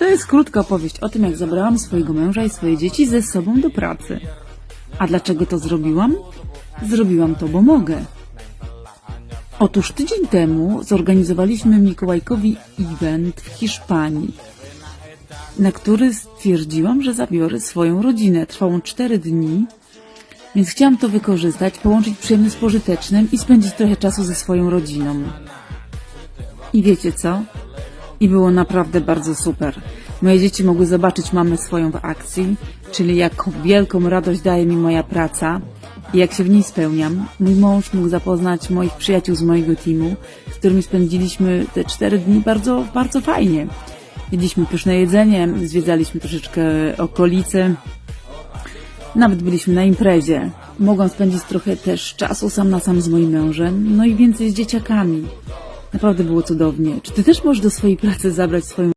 To jest krótka opowieść o tym, jak zabrałam swojego męża i swoje dzieci ze sobą do pracy. A dlaczego to zrobiłam? Zrobiłam to, bo mogę. Otóż tydzień temu zorganizowaliśmy Mikołajkowi event w Hiszpanii, na który stwierdziłam, że zabiorę swoją rodzinę. Trwał on cztery dni, więc chciałam to wykorzystać, połączyć przyjemne z pożytecznym i spędzić trochę czasu ze swoją rodziną. I wiecie co? I było naprawdę bardzo super. Moje dzieci mogły zobaczyć mamę swoją w akcji, czyli jaką wielką radość daje mi moja praca i jak się w niej spełniam. Mój mąż mógł zapoznać moich przyjaciół z mojego teamu, z którymi spędziliśmy te cztery dni bardzo, bardzo fajnie. Jedliśmy pyszne jedzenie, zwiedzaliśmy troszeczkę okolice, nawet byliśmy na imprezie. Mogłam spędzić trochę też czasu sam na sam z moim mężem, no i więcej z dzieciakami. Naprawdę było cudownie. Czy ty też możesz do swojej pracy zabrać swoją